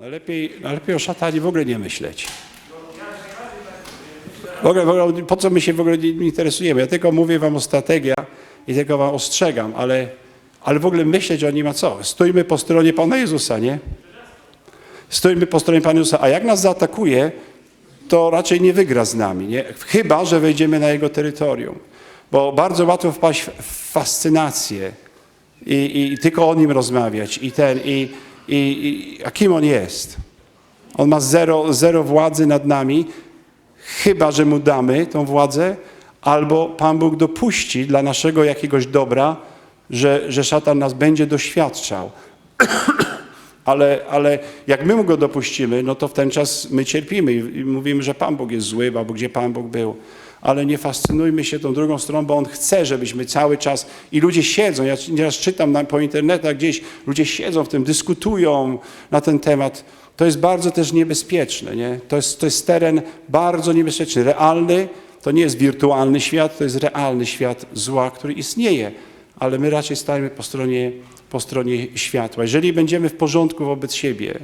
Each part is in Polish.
Najlepiej, najlepiej o szatanie w ogóle nie myśleć. W ogóle, w ogóle, po co my się w ogóle nim interesujemy? Ja tylko mówię wam o strategiach i tylko wam ostrzegam, ale, ale w ogóle myśleć o nim a co? Stójmy po stronie Pana Jezusa, nie? Stójmy po stronie Pana Jezusa, a jak nas zaatakuje, to raczej nie wygra z nami, nie? Chyba, że wejdziemy na jego terytorium. Bo bardzo łatwo wpaść w fascynację i, i tylko o nim rozmawiać i ten, i, i, i a kim on jest? On ma zero, zero władzy nad nami, chyba że mu damy tą władzę, albo Pan Bóg dopuści dla naszego jakiegoś dobra, że, że szatan nas będzie doświadczał. Ale, ale jak my mu go dopuścimy, no to w ten czas my cierpimy i, mówimy, że Pan Bóg jest zły, albo gdzie Pan Bóg był. Ale nie fascynujmy się tą drugą stroną, bo On chce, żebyśmy cały czas... I ludzie siedzą, ja nieraz czytam na, po internetach gdzieś, ludzie siedzą w tym, dyskutują na ten temat. To jest bardzo też niebezpieczne, nie? To jest, to jest teren bardzo niebezpieczny, realny, to nie jest wirtualny świat, to jest realny świat zła, który istnieje, ale my raczej stajemy po stronie, po stronie światła. Jeżeli będziemy w porządku wobec siebie,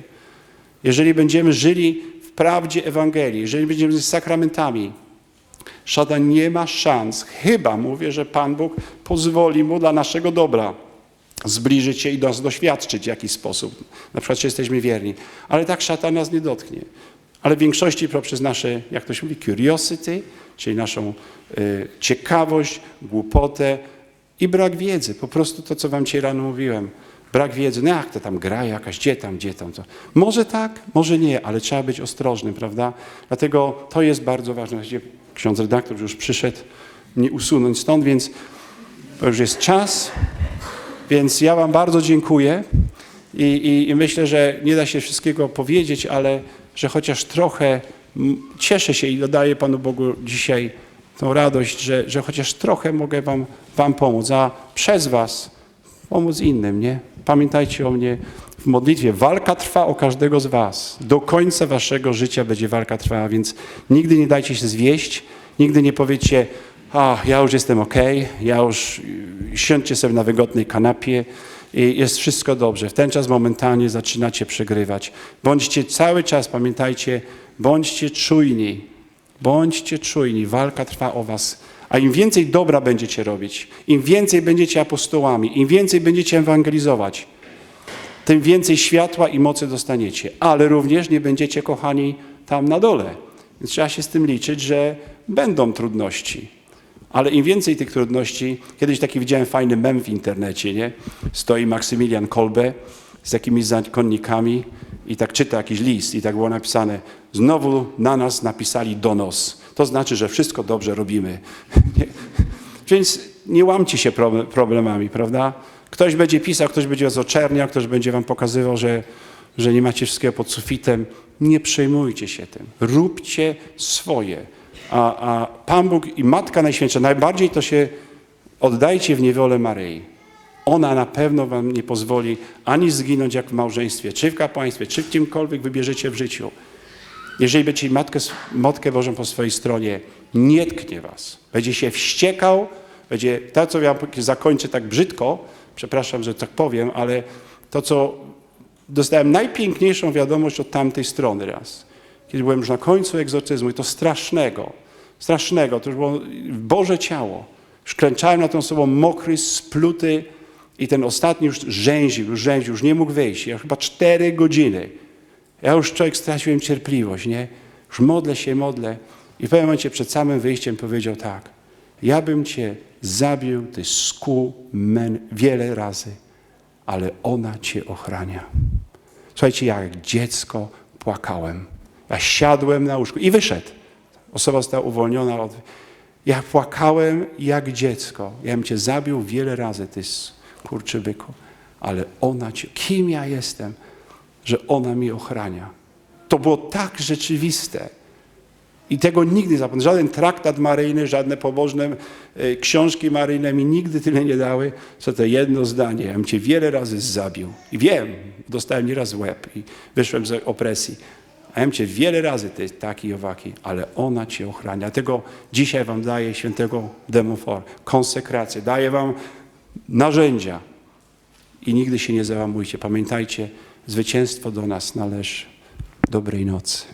jeżeli będziemy żyli w prawdzie Ewangelii, jeżeli będziemy z sakramentami, szatan nie ma szans, chyba mówię, że Pan Bóg pozwoli mu dla naszego dobra zbliżyć się i nas doświadczyć w jakiś sposób. Na przykład, czy jesteśmy wierni. Ale tak szatan nas nie dotknie. Ale w większości poprzez nasze, jak to się mówi, curiosity, czyli naszą y, ciekawość, głupotę i brak wiedzy. Po prostu to, co wam dzisiaj rano mówiłem. Brak wiedzy. No jak to tam gra jakaś, gdzie tam, gdzie tam. To. Może tak, może nie, ale trzeba być ostrożnym, prawda? Dlatego to jest bardzo ważne. Właściwie ksiądz redaktor już przyszedł mnie usunąć stąd, więc to już jest czas. Więc ja Wam bardzo dziękuję i, i, i myślę, że nie da się wszystkiego powiedzieć, ale że chociaż trochę cieszę się i dodaję Panu Bogu dzisiaj tą radość, że, że chociaż trochę mogę wam, wam pomóc, a przez Was pomóc innym, nie? Pamiętajcie o mnie w modlitwie. Walka trwa o każdego z Was. Do końca Waszego życia będzie walka trwała, więc nigdy nie dajcie się zwieść, nigdy nie powiedzcie, a ja już jestem ok, ja już y, siądźcie sobie na wygodnej kanapie i jest wszystko dobrze. W ten czas momentalnie zaczynacie przegrywać. Bądźcie cały czas, pamiętajcie, bądźcie czujni, bądźcie czujni, walka trwa o was. A im więcej dobra będziecie robić, im więcej będziecie apostołami, im więcej będziecie ewangelizować, tym więcej światła i mocy dostaniecie. Ale również nie będziecie kochani tam na dole. Więc trzeba się z tym liczyć, że będą trudności. Ale im więcej tych trudności, kiedyś taki widziałem fajny mem w internecie, nie? Stoi Maksymilian Kolbe z jakimiś zakonnikami i tak czyta jakiś list i tak było napisane, znowu na nas napisali donos. To znaczy, że wszystko dobrze robimy. Więc nie łamcie się problem- problemami, prawda? Ktoś będzie pisał, ktoś będzie was oczerniał, ktoś będzie wam pokazywał, że, że nie macie wszystkiego pod sufitem. Nie przejmujcie się tym. Róbcie swoje. A, a Pan Bóg i Matka Najświętsza, najbardziej to się oddajcie w niewolę Maryi. Ona na pewno wam nie pozwoli ani zginąć jak w małżeństwie, czy w kapłaństwie, czy w czymkolwiek wybierzecie w życiu. Jeżeli będzie Matkę, Matkę Bożą po swojej stronie, nie tknie was. Będzie się wściekał, będzie, to co ja zakończę tak brzydko, przepraszam, że tak powiem, ale to co dostałem najpiękniejszą wiadomość od tamtej strony raz. Kiedy byłem już na końcu egzorcyzmu i to strasznego, strasznego, to już było Boże ciało. Już nad tą osobą mokry, spluty i ten ostatni już rzęził, już rzęził, już nie mógł wyjść. Ja chyba cztery godziny. Ja już człowiek straciłem cierpliwość, nie? Już modlę się, modlę. I w pewnym momencie przed samym wyjściem powiedział tak. Ja bym cię zabił, ty sku men wiele razy, ale ona cię ochrania. Słuchajcie, ja jak dziecko płakałem. Ja siadłem na łóżku i wyszedł. Osoba została uwolniona od... Ja płakałem jak dziecko. Ja bym cię zabił wiele razy, ty kurczy byku. Ale ona cię... Kim ja jestem, że ona mi ochrania? To było tak rzeczywiste. I tego nigdy nie zapomnę. Żaden traktat maryjny, żadne pobożne e, książki maryjne mi nigdy tyle nie dały, co to jedno zdanie. Ja bym cię wiele razy zabił. I wiem, dostałem nieraz łeb i wyszłem z opresji. A ja bym cię wiele razy, ty taki i owaki, ale ona cię ochrania. Dlatego dzisiaj wam daję świętego demofor, konsekrację. Daję wam narzędzia. I nigdy się nie załamujcie. Pamiętajcie, Zwycięstwo do nas należy. Dobrej nocy.